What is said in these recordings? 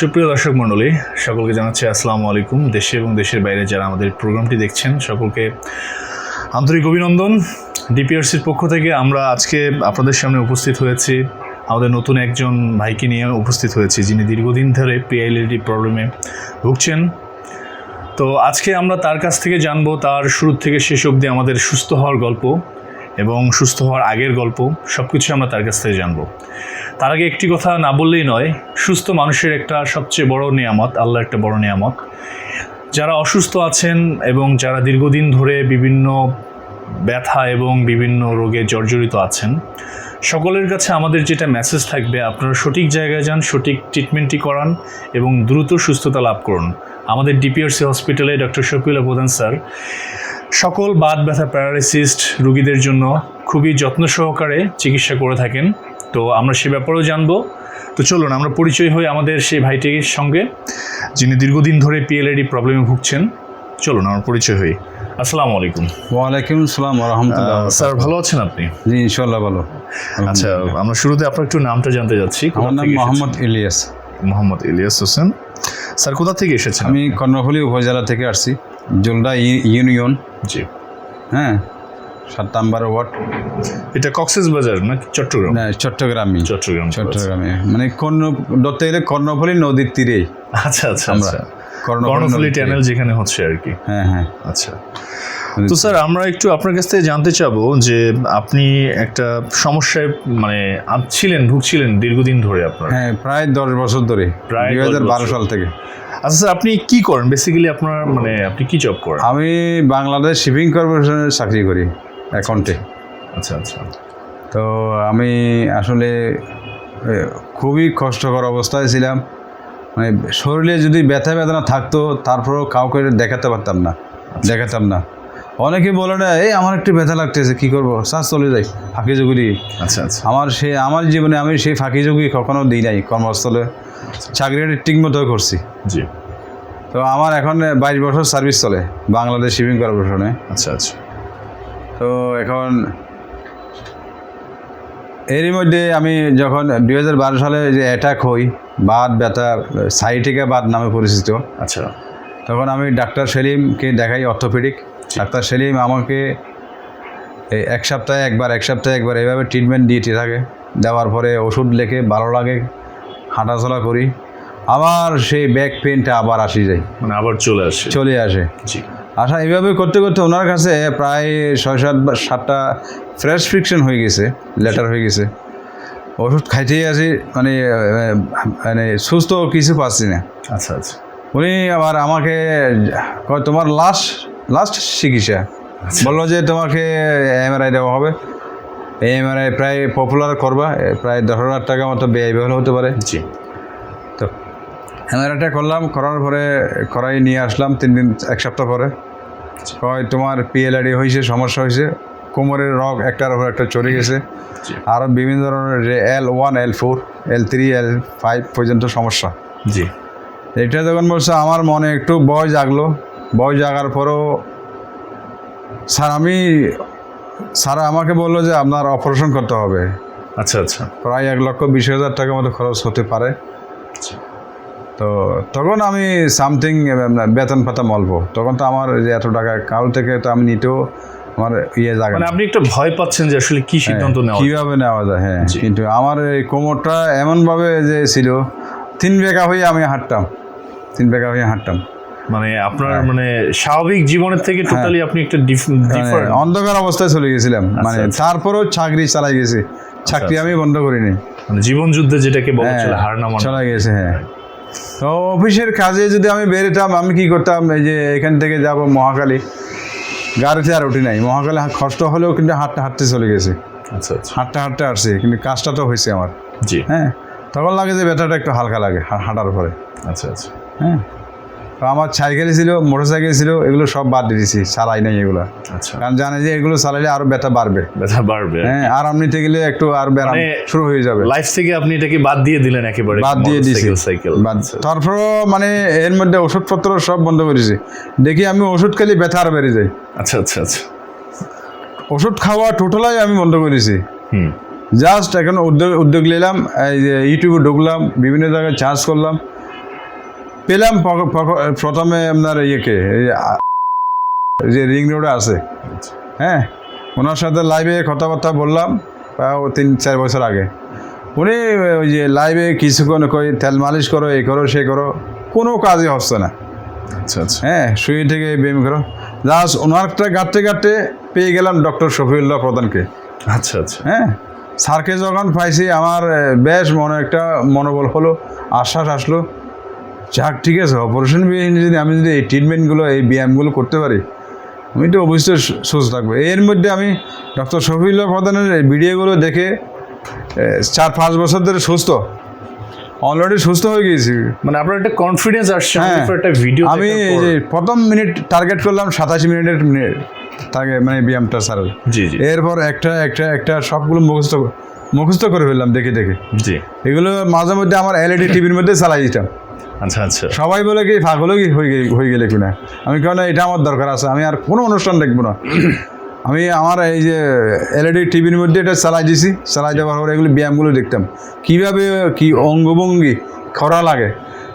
সুপ্রিয় দর্শক মণ্ডলী, সকলকে জানাচ্ছি আসসালামু আলাইকুম। দেশে এবং দেশের বাইরে যারা আমাদের প্রোগ্রামটি দেখছেন, সকলকে আন্তরিক অভিনন্দন। ডিপিআরসির পক্ষ থেকে আমরা আজকে আপনাদের সামনে উপস্থিত হয়েছি। আমাদের নতুন একজন ভাইকে নিয়ে উপস্থিত হয়েছি, যিনি দীর্ঘদিন ধরে পিআইএলডি প্রবলেমে ভুগছেন। তো আজকে আমরা তার কাছ থেকে জানব, তার শুরু থেকে শেষ অবধি আমাদের সুস্থ হওয়ার গল্প। এবং সুস্থ হওয়ার আগের গল্প সব কিছু আমরা তার কাছ থেকে জানব। তার আগে একটি কথা না বললেই নয়, সুস্থ মানুষের একটা সবচেয়ে বড় নিয়ামত আল্লাহ একটা বড় নিয়ামত। যারা অসুস্থ আছেন এবং যারা দীর্ঘদিন ধরে বিভিন্ন ব্যথা এবং বিভিন্ন রোগে জর্জরিত আছেন, সকলের কাছে আমাদের যেটা মেসেজ থাকবে, আপনারা সঠিক জায়গায় যান, সঠিক ট্রিটমেন্টটি করান এবং দ্রুত সুস্থতা লাভ করুন। আমাদের ডিপিআরসি হসপিটালে ডক্টর শফিউল্লাহ প্রধান স্যার সকল বাত ব্যথা প্যারালাইসিস্ট রুগীদের জন্য খুবই যত্ন সহকারে চিকিৎসা করে থাকেন। তো আমরা সে ব্যাপারেও জানব। তো চলুন আমরা পরিচয় হই আমাদের সেই ভাইটির সঙ্গে যিনি দীর্ঘদিন ধরে পিএলআইডি প্রবলেমে ভুগছেন। চলুন আমার পরিচয় হই। আসসালামু আলাইকুম। ওয়ালাইকুম আসসালাম রহমতুল্লাহ স্যার ভালো আছেন আপনি? জি ইনশাল্লাহ ভালো। আচ্ছা আমরা শুরুতে আপনার একটু নামটা জানতে যাচ্ছি। আমার নাম মোহাম্মদ ইলিয়াস। মোহাম্মদ ইলিয়াস হোসেন। স্যার কোথা থেকে এসেছেন আমি কর্ণফুলী উপজেলা থেকে আসছি। জলদা ই- ইউনিয়ন। জি। হ্যাঁ সাত নাম্বার ওয়ার্ড। এটা কক্সেস বাজার না চট্টগ্রাম? না, চট্টগ্রামে চট্টগ্রাম চট্টগ্রামে। মানে কর্ণ ধরতে গেলে কর্ণফুলী নদীর তীরে। আচ্ছা আচ্ছা আমরা আচ্ছা কর্ণফুলী কর্ণফুলি ট্যানেল যেখানে হচ্ছে আর কি। হ্যাঁ হ্যাঁ। আচ্ছা। তো স্যার আমরা একটু আপনার কাছ থেকে জানতে চাবো যে আপনি একটা সমস্যায় মানে ছিলেন ভুগছিলেন দীর্ঘদিন ধরে আপনার। হ্যাঁ প্রায় দশ বছর ধরে। প্রায় বারো সাল থেকে। আচ্ছা স্যার আপনি কি করেন? বেসিক্যালি আপনার মানে আপনি কি জব করেন? আমি বাংলাদেশ শিপিং কর্পোরেশনের চাকরি করি অ্যাকাউন্টে আচ্ছা আচ্ছা। তো আমি আসলে খুবই কষ্টকর অবস্থায় ছিলাম। মানে শরীরে যদি ব্যথা বেদনা থাকতো তারপরেও কাউকে দেখাতে পারতাম না দেখাতাম না। অনেকে বলে না এই আমার একটু ব্যথা লাগতেছে কী করব? শ্বাস চলে যাই ফাঁকি জুগুলি আচ্ছা আচ্ছা। আমার সে আমার জীবনে আমি সেই ফাঁকি জুগি কখনো দিই নাই কর্মস্থলে। চাকরিটা ঠিক মতো করছি। জি। তো আমার এখন বাইশ বছর সার্ভিস চলে বাংলাদেশ শিপিং কর্পোরেশনে আচ্ছা আচ্ছা। তো এখন এরই মধ্যে আমি যখন দু হাজার বারো সালে যে অ্যাটাক হই বাদ ব্যথা সাইটিকা বাদ নামে পরিচিত আচ্ছা। তখন আমি ডাক্তার সেলিমকে দেখাই অর্থোপেডিক ডাক্তার সেলিম আমাকে এই এক সপ্তাহে একবার এক সপ্তাহে একবার এইভাবে ট্রিটমেন্ট দিতে থাকে দেওয়ার পরে ওষুধ লেখে ভালো লাগে হাঁটাচলা করি। আবার সেই ব্যাক পেনটা আবার আসি যায়। মানে আবার চলে আসে। চলে আসে। আশা এইভাবে করতে করতে ওনার কাছে প্রায় ছয় সাত বা সাতটা ফ্রেশ ফিকশন হয়ে গেছে লেটার হয়ে গেছে। ওষুধ খাইতেই আছি মানে মানে সুস্থ কিছু পাচ্ছি না। আচ্ছা আচ্ছা। উনি আবার আমাকে কয় তোমার লাস্ট লাস্ট চিকিৎসা। বলল যে তোমাকে এমআরআই দেওয়া হবে। এই এমআরআই প্রায় পপুলার করবা প্রায় দশ হাজার টাকা মতো ব্যয় ব্যয়বহুল হতে পারে। জি। তো এমআরআইটা করলাম করার পরে করাই নিয়ে আসলাম তিন দিন এক সপ্তাহ পরে। হয় তোমার পিএলআইডি হয়েছে সমস্যা হয়েছে কোমরের রগ একটার উপর একটা চলে গেছে। আর বিভিন্ন ধরনের L one L four L three L five পর্যন্ত সমস্যা। জি। এটা যখন বলছে আমার মনে একটু ভয় জাগলো। ভয় জাগার পরও স্যার আমি স্যার আমাকে বলল যে আপনার অপারেশন করতে হবে। আচ্ছা আচ্ছা। প্রায় এক লক্ষ বিশ হাজার টাকার মতো খরচ হতে পারে। তো তখন আমি সামথিং বেতন পেতাম অল্প তখন তো আমার যে এত টাকা কাল থেকে তো আমি নিতেও আমার ইয়ে জাগে মানে। আপনি একটু ভয় পাচ্ছেন যে আসলে কি সিদ্ধান্ত নেওয়া হ্যাঁ, কীভাবে নেওয়া যায় হ্যাঁ। কিন্তু আমার এই কোমরটা এমনভাবে যে ছিল তিন বেকা হয়ে আমি হাঁটতাম। তিন বেকা হয়ে হাঁটতাম। মানে আপনার হ্যাঁ। মানে স্বাভাবিক জীবনের থেকে টোটালি আপনি একটা ডিফারেন্ট মানে অন্ধকার অবস্থায় চলে গেছিলাম। মানে আচ্ছা। তারপরেও চাকরি চালাই গেছি। চাকরি আমি বন্ধ করিনি। মানে জীবন যুদ্ধে যেটাকে বলা হ্যাঁ, চলে হার না মানা চলে গেছে হ্যাঁ। তো অফিসের কাজে যদি আমি বেরোতাম আমি কি করতাম? এই যে এখান থেকে যাব মহাকালী। গাড়িতে আর উঠি নাই। মহাকালী কষ্ট হলেও কিন্তু হাঁটতে হাঁটতে চলে গেছে। আচ্ছা আচ্ছা। হাঁটতে হাঁটতে আসছি কিন্তু কাজটা তো হয়েছে আমার। জি। হ্যাঁ তখন লাগে যে ব্যথাটা একটু হালকা লাগে হাঁটার পরে আচ্ছা আচ্ছা। হ্যাঁ। আমার সাইকেল ছিল মোটর সাইকেল ছিল এগুলো সব বাদ দিয়ে দিয়েছি চালাই নাই এগুলো। আচ্ছা। কারণ জানে যে এগুলো চালাইলে আরও ব্যথা বাড়বে। ব্যথা বাড়বে। হ্যাঁ আরাম নিতে গেলে একটু আর ব্যায়াম মানে শুরু হয়ে যাবে। লাইফ থেকে আপনি এটাকে বাদ দিয়ে দিলেন একেবারে বাদ দিয়ে দিয়েছি সাইকেল আচ্ছা, তারপরও মানে এর মধ্যে ওষুধপত্র সব বন্ধ করেছি দেখি আমি ওষুধ খেলে ব্যথা আর বেড়ে যায়। আচ্ছা আচ্ছা আচ্ছা। ওষুধ খাওয়া টোটালাই আমি বন্ধ করেছি হুম। জাস্ট এখন উদ্যোগ উদ্যোগ নিলাম এই যে ইউটিউবে ঢুকলাম বিভিন্ন জায়গায় চার্জ করলাম। পেলাম প্রথমে আপনার ইয়েকে এই যে রিং রোডে আছে। হ্যাঁ ওনার সাথে লাইভে কথাবার্তা বললাম প্রায় তিন চার বছর আগে। উনি ওই যে লাইভে কিছুক্ষণ কই তেল মালিশ করো এই করো সে করো কোনো কাজই হচ্ছে না। আচ্ছা আচ্ছা। হ্যাঁ শুয়ে থেকে ব্যায়াম করো। জাস্ট ওনারটা গাঁটতে গাঁটতে পেয়ে গেলাম ডক্টর শফিউল্লাহ প্রধানকে। আচ্ছা আচ্ছা। হ্যাঁ স্যারকে যখন পাইছি আমার বেশ মনে একটা মনোবল হলো আশ্বাস আসলো। যাক ঠিক আছে অপারেশন বিহীন যদি আমি যদি এই ট্রিটমেন্টগুলো এই ব্যায়ামগুলো করতে পারি আমি তো অবশ্যই সুস্থ থাকব। এর মধ্যে আমি ডক্টর শফিউল্লাহ প্রধানের এই ভিডিওগুলো দেখে চার পাঁচ বছর ধরে সুস্থ। অলরেডি সুস্থ হয়ে গিয়েছি। মানে আপনার একটা কনফিডেন্স আসছে হ্যাঁ। একটা ভিডিও আমি এই যে প্রথম মিনিট টার্গেট করলাম সাতাশি মিনিটের মিনিট টার্গেট মানে ব্যায়ামটা স্যার। জি জি। এরপর একটা একটা একটা সবগুলো মুখস্থ মুখস্থ করে ফেললাম দেখে দেখে। জি। এগুলো মাঝে মধ্যে আমার এলইডি টিভির মধ্যে চালাই দিতাম। আচ্ছা আচ্ছা। সবাই বলে কি পাগলও কি হয়ে হয়ে গেলে কিনা? আমি কেন এটা আমার দরকার আছে আমি আর কোনো অনুষ্ঠান দেখব না। আমি আমার এই যে এলইডি টিভির মধ্যে এটা চালাই দিছি চালাই দেওয়ার পর এগুলো ব্যায়ামগুলো দেখতাম। কীভাবে কি অঙ্গভঙ্গি খরা লাগে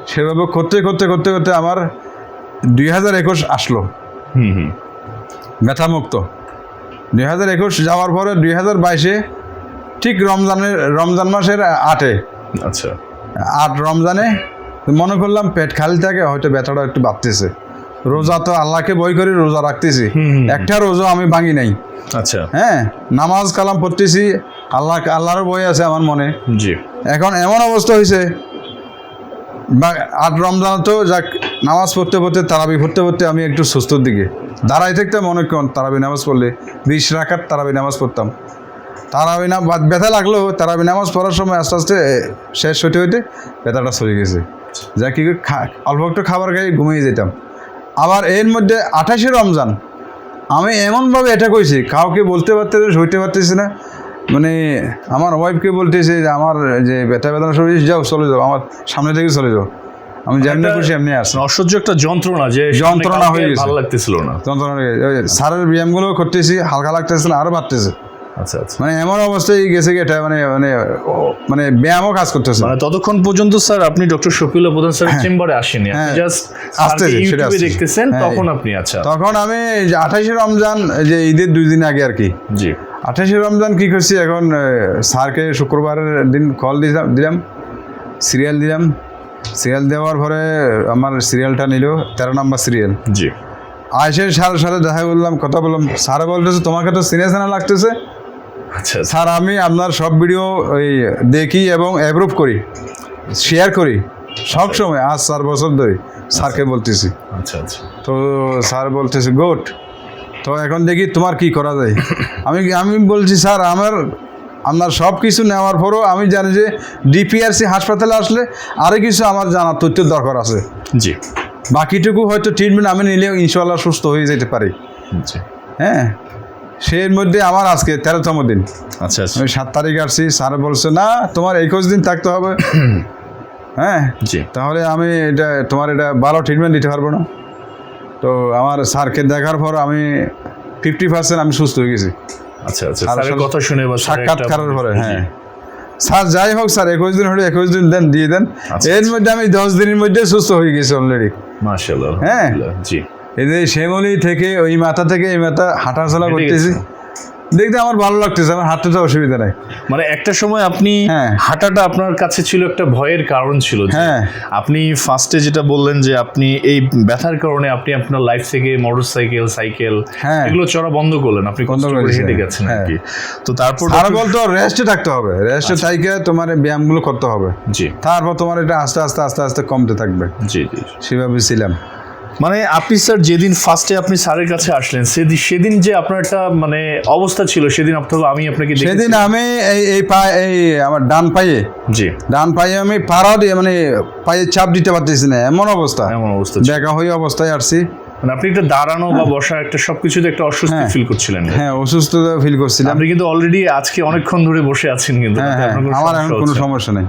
সেভাবে করতে করতে করতে করতে আমার দুই হাজার একুশ আসলো। হুম হুম। ব্যথামুক্ত। দুই হাজার একুশ যাওয়ার পরে দুই হাজার বাইশে ঠিক রমজানের রমজান মাসের আটে। আচ্ছা। আট রমজানে মনে করলাম পেট খালি থাকে হয়তো ব্যথাটা একটু বাড়তেছে। রোজা তো আল্লাহকে বই করে রোজা রাখতেছি। একটা রোজা আমি ভাঙি নাই। আচ্ছা। হ্যাঁ নামাজ কালাম পড়তেছি আল্লাহ আল্লাহরও বই আছে আমার মনে। জি। এখন এমন অবস্থা হয়েছে বা আট রমজান তো যাক নামাজ পড়তে পড়তে তারাবি পড়তে পড়তে আমি একটু সুস্থর দিকে। দাঁড়াই থাকতাম অনেকক্ষণ তারাবি নামাজ পড়লে বিশ রাখার তারাবি নামাজ পড়তাম। তারাবি না ব্যথা লাগল তারাবি নামাজ পড়ার সময় আস্তে আস্তে শেষ হইতে হইতে ব্যথাটা সরে গেছে। যা কি অল্প একটু খাবার খাই ঘুমিয়ে যেতাম। আবার এর মধ্যে আঠাশে রমজান আমি এমনভাবে এটা কইছি কাউকে বলতে পারতেছি সইতে পারতেছি না। মানে আমার ওয়াইফকে বলতেছে যে আমার যে ব্যথা বেদনা শরীর যাও চলে যাও আমার সামনে থেকে চলে যাও। আমি যেমনি একটা- খুশি এমনি আসি অসহ্য একটা যন্ত্রণা যে যন্ত্রণা হয়ে গেছে। ভালো লাগতেছিল না। যন্ত্রণা সারের ব্যায়ামগুলো করতেছি হালকা লাগতেছে না আরও বাড়তেছে। আচ্ছা আচ্ছা। মানে এমন অবস্থায় গেছে কি এটা মানে মানে মানে ব্যায়ামও কাজ করতেছে। মানে ততক্ষণ পর্যন্ত স্যার আপনি ডক্টর শফিউল্লাহ প্রধান স্যারের চেম্বারে আসেনি আপনি হ্যাঁ। জাস্ট আসতেছে, সেটা ইউটিউবে দেখতেছেন হ্যাঁ। তখন আপনি আচ্ছা। তখন আমি আঠাশে রমজান যে ঈদের দুই দিন আগে আর কি। জি। আঠাশে রমজান কি করছি এখন স্যারকে শুক্রবারের দিন কল দিলাম দিলাম সিরিয়াল দিলাম। সিরিয়াল দেওয়ার পরে আমার সিরিয়ালটা নিল তেরো নম্বর সিরিয়াল জি। আয়সের স্যারের সাথে দেখা করলাম কথা বললাম। স্যার বলতেছে তোমাকে তো সিনে সিনে লাগতেছে? স্যার আমি আপনার সব ভিডিও ওই দেখি এবং অ্যাপ্রুভ করি শেয়ার করি সব সময়। আজ চার বছর ধরে স্যারকে বলতেছি। আচ্ছা আচ্ছা। তো স্যার বলতেছে গুড। তো এখন দেখি তোমার কি করা যায়। আমি আমি বলছি স্যার আমার আপনার সব কিছু নেওয়ার পরও আমি জানি যে ডিপিআরসি হাসপাতালে আসলে আরও কিছু আমার জানার তথ্যের দরকার আছে। জি। বাকিটুকু হয়তো ট্রিটমেন্ট আমি নিলেও ইনশাল্লাহ সুস্থ হয়ে যেতে পারি। হ্যাঁ? সেই মধ্যে আমার আজকে তেরোতম দিন। আচ্ছা আচ্ছা। আমি সাত তারিখ আসছি স্যার বলছে না তোমার একুশ দিন থাকতে হবে। হ্যাঁ? জি। তাহলে আমি এটা তোমার এটা ভালো ট্রিটমেন্ট দিতে পারব না। তো আমার স্যারকে দেখার পর আমি ফিফটি পার্সেন্ট আমি সুস্থ হয়ে গেছি। আচ্ছা আচ্ছা। স্যারের কথা শুনে বা স্যারের সাক্ষাৎকারের পরে হ্যাঁ। স্যার যাই হোক স্যার একুশ দিন হলে একুশ দিন দেন দিয়ে দেন। আচ্ছা, এর মধ্যে আমি দশ দিনের মধ্যে সুস্থ হয়ে গেছি অলরেডি মাশাআল্লাহ হ্যাঁ। জি। এই যে শ্যামলি থেকে ওই মাথা থেকে এই মাথা হাঁটাচলা হেঁটে করতেছি। দেখতে আমার ভালো লাগতেছে আমার হাঁটতে তো অসুবিধা নাই। মানে একটা সময় আপনি হ্যাঁ। হাঁটাটা আপনার কাছে ছিল একটা ভয়ের কারণ ছিল হ্যাঁ। আপনি ফার্স্টে যেটা বললেন যে আপনি এই ব্যথার কারণে আপনি আপনার লাইফ থেকে মোটরসাইকেল সাইকেল হ্যাঁ। এগুলো চড়া বন্ধ করলেন। আপনি বন্ধ করে হেঁটে হ্যাঁ। গেছেন আর। কি। তো তারপর আর বলতো রেস্টে থাকতে হবে। রেস্টে থাইকে তোমার এই ব্যায়ামগুলো করতে হবে। জি। তারপর তোমার এটা আস্তে আস্তে আস্তে আস্তে কমতে থাকবে। জি জি। সেভাবে ছিলাম। মানে আপনি স্যার যেদিন ফার্স্টে আপনি স্যারের কাছে আসলেন সেদিন সেদিন যে আপনার একটা মানে অবস্থা ছিল সেদিন আপনাকে আমি আপনাকে সেদিন আমি এই এই পা এই আমার ডান পায়ে জি। ডান পায়ে আমি পাড়া দিয়ে মানে পায়ে চাপ দিতে পারতেছি না এমন অবস্থা। এমন অবস্থা দেখা হয়ে অবস্থায় আসছি। মানে আপনি একটা দাঁড়ানো বা বসা একটা সবকিছুতে একটা হ্যাঁ। ফিল করছিলেন। হ্যাঁ অসুস্থতা ফিল করছিলাম। আপনি কিন্তু অলরেডি আজকে অনেকক্ষণ ধরে বসে আছেন কিন্তু হ্যাঁ হ্যাঁ আমার এখন কোনো সমস্যা নেই।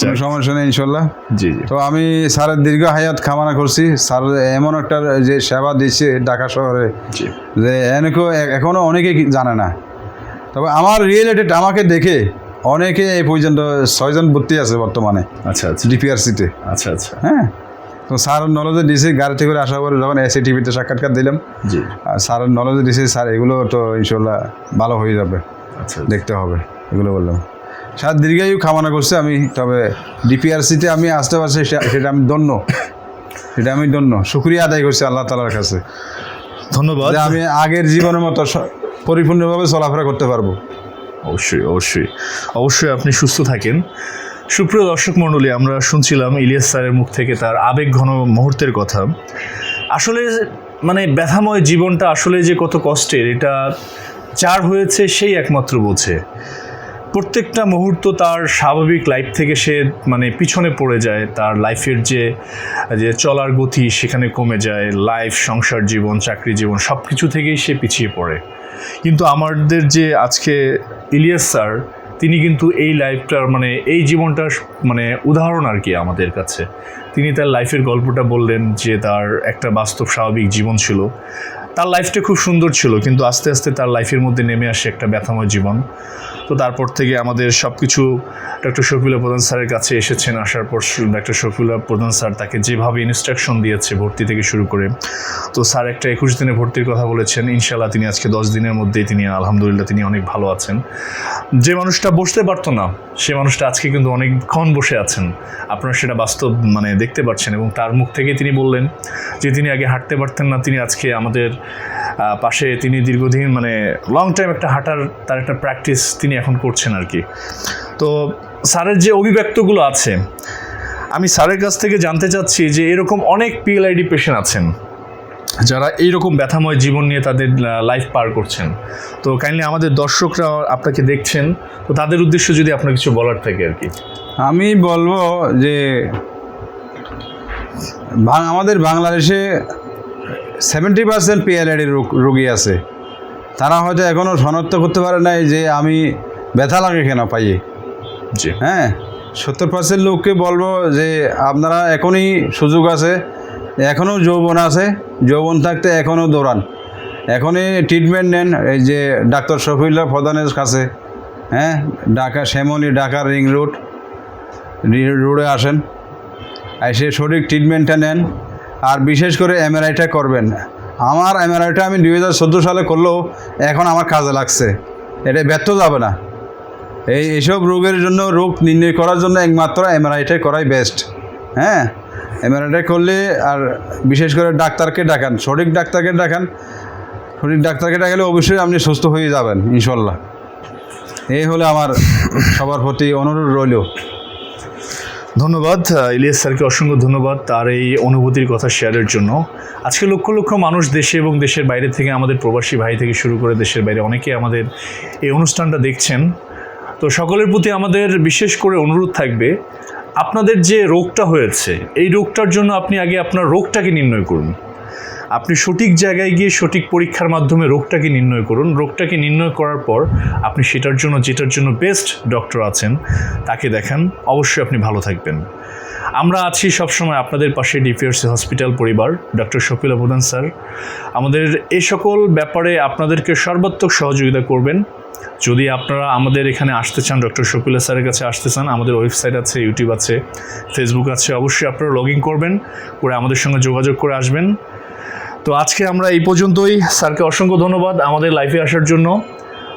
কোনো সমস্যা নেই ইনশাল্লাহ? জি জি। তো আমি স্যারের দীর্ঘ হায়াত কামনা করছি। স্যার এমন একটা যে সেবা দিচ্ছে ঢাকা শহরে যে এনেকো এখনও অনেকে জানে না। তবে আমার রিয়েলিটেড আমাকে দেখে অনেকে এই পর্যন্ত ছয়জন ভর্তি আছে বর্তমানে আচ্ছা আচ্ছা। ডিপিআরসিতে আচ্ছা আচ্ছা। হ্যাঁ? তো স্যার নলেজে দিয়েছি গাড়িতে করে আসার পরে যখন এসি টিভিতে সাক্ষাৎকার দিলাম জি। আর স্যারের নলেজে দিয়েছি স্যার এগুলো তো ইনশাল্লাহ ভালো হয়ে যাবে আচ্ছা। দেখতে হবে এগুলো বললাম। স্যার দীর্ঘায়ু কামনা করছে আমি তবে ডিপিআরসিতে আমি আসতে পারছি সেটা আমি ধন্য। সেটা আমি ধন্য। শুক্রিয়া আদায় করছি আল্লাহ তালার কাছে। ধন্যবাদ। আমি আগের জীবনের মতো পরিপূর্ণভাবে চলাফেরা করতে পারব। অবশ্যই অবশ্যই। অবশ্যই আপনি সুস্থ থাকেন। সুপ্রিয় দর্শক মণ্ডলী আমরা শুনছিলাম ইলিয়াস স্যারের মুখ থেকে তার আবেগ ঘন মুহূর্তের কথা। আসলে মানে ব্যথাময় জীবনটা আসলে যে কত কষ্টের এটা যার হয়েছে সেই একমাত্র বোঝে। প্রত্যেকটা মুহূর্ত তার স্বাভাবিক লাইফ থেকে সে মানে পিছনে পড়ে যায়। তার লাইফের যে যে চলার গতি সেখানে কমে যায়। লাইফ সংসার জীবন, চাকরি জীবন সব কিছু থেকেই সে পিছিয়ে পড়ে। কিন্তু আমাদের যে আজকে ইলিয়াস স্যার, তিনি কিন্তু এই লাইফটার মানে এই জীবনটার মানে উদাহরণ আর কি আমাদের কাছে। তিনি তার লাইফের গল্পটা বললেন যে, তার একটা বাস্তব স্বাভাবিক জীবন ছিল। তার লাইফটা খুব সুন্দর ছিল, কিন্তু আস্তে আস্তে তার লাইফের মধ্যে নেমে আসে একটা ব্যথাময় জীবন। তো তারপর থেকে আমাদের সব কিছু ডক্টর শফিউল্লাহ প্রধান স্যারের কাছে এসেছেন, আসার পর ডক্টর শফিউল্লাহ প্রধান স্যার তাকে যেভাবে ইনস্ট্রাকশন দিয়েছে ভর্তি থেকে শুরু করে, তো স্যার একটা একুশ দিনে ভর্তির কথা বলেছেন ইনশাল্লাহ তিনি আজকে দশ দিনের মধ্যেই তিনি আলহামদুলিল্লাহ তিনি অনেক ভালো আছেন। যে মানুষটা বসতে পারতো না, সে মানুষটা আজকে কিন্তু অনেকক্ষণ বসে আছেন। আপনারা সেটা বাস্তব মানে দেখতে পাচ্ছেন এবং তার মুখ থেকে তিনি বললেন যে তিনি আগে হাঁটতে পারতেন না, তিনি আজকে আমাদের পাশে তিনি দীর্ঘদিন মানে লং টাইম একটা হাঁটার, তার একটা প্র্যাকটিস তিনি এখন করছেন আর কি। তো স্যারের যে অভিব্যক্তগুলো আছে, আমি স্যারের কাছ থেকে জানতে চাচ্ছি যে এরকম অনেক পিএলআইডি পেশেন্ট আছেন, যারা এইরকম ব্যথাময় জীবন নিয়ে তাদের লাইফ পার করছেন। তো কাইন্ডলি আমাদের দর্শকরা আপনাকে দেখছেন, তো তাদের উদ্দেশ্য যদি আপনার কিছু বলার থাকে আর কি। আমি বলব যে আমাদের বাংলাদেশে সেভেন্টি পার্সেন্ট পিএলআইডি রোগী আছে। তারা হয়তো এখনও শনাক্ত করতে পারে নাই যে আমি ব্যথা লাগে কেন পাইয়ে। জি। হ্যাঁ সত্তর পার্সেন্ট লোককে বলব যে আপনারা এখনই সুযোগ আছে এখনও যৌবন আছে যৌবন থাকতে এখনও দৌড়ান। এখনই ট্রিটমেন্ট নেন এই যে ডাক্তার শফিউল্লাহ প্রধানের কাছে। হ্যাঁ ঢাকা শ্যামলি ঢাকা রিং রোড রোডে আসেন। এসে সঠিক ট্রিটমেন্টটা নেন। আর বিশেষ করে এমআরআইটা করবেন। আমার এমআরআইটা আমি দুই হাজার চোদ্দ সালে করলেও এখন আমার কাজে লাগছে। এটা ব্যর্থ যাবে না। এই এইসব রোগের জন্য রোগ নির্ণয় করার জন্য একমাত্র এমআরআইটাই করাই বেস্ট হ্যাঁ? এমআরআইটা করলে আর বিশেষ করে ডাক্তারকে ডাকান, সঠিক ডাক্তারকে ডাকান। সঠিক ডাক্তারকে ডাকালে অবশ্যই আপনি সুস্থ হয়ে যাবেন, ইনশাল্লাহ। এই হলে আমার সবার প্রতি অনুরোধ রইল। ধন্যবাদ ইলিয়াস স্যারকে অসংখ্য ধন্যবাদ তার এই অনুভূতির কথা শেয়ারের জন্য। আজকে লক্ষ লক্ষ মানুষ দেশে এবং দেশের বাইরে থেকে আমাদের প্রবাসী ভাই থেকে শুরু করে দেশের বাইরে অনেকে আমাদের এই অনুষ্ঠানটা দেখছেন। তো সকলের প্রতি আমাদের বিশেষ করে অনুরোধ থাকবে, আপনাদের যে রোগটা হয়েছে, এই রোগটার জন্য আপনি আগে আপনার রোগটাকে নির্ণয় করুন। আপনি সঠিক জায়গায় গিয়ে সঠিক পরীক্ষার মাধ্যমে রোগটাকে নির্ণয় করুন। রোগটাকে নির্ণয় করার পর আপনি সেটার জন্য, যেটার জন্য বেস্ট ডক্টর আছেন, তাকে দেখান। অবশ্যই আপনি ভালো থাকবেন। আমরা আছি সবসময় আপনাদের পাশে ডিপিআরসি হসপিটাল পরিবার ডক্টর শফিল প্রধান স্যার। আমাদের এ সকল ব্যাপারে আপনাদেরকে সর্বাত্মক সহযোগিতা করবেন। যদি আপনারা আমাদের এখানে আসতে চান ডক্টর শফিলা স্যারের কাছে আসতে চান, আমাদের ওয়েবসাইট আছে ইউটিউব আছে ফেসবুক আছে, অবশ্যই আপনারা লগ ইন করবেন, করে আমাদের সঙ্গে যোগাযোগ করে আসবেন। তো আজকে আমরা এই পর্যন্তই। স্যারকে অসংখ্য ধন্যবাদ আমাদের লাইফে আসার জন্য।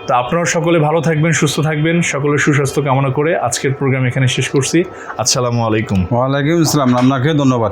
তো আপনারা সকলে ভালো থাকবেন, সুস্থ থাকবেন, সকলের সুস্বাস্থ্য কামনা করে আজকের প্রোগ্রাম এখানে শেষ করছি। আসসালামু আলাইকুম। ওয়ালাইকুম আসসালাম আপনাকে ধন্যবাদ।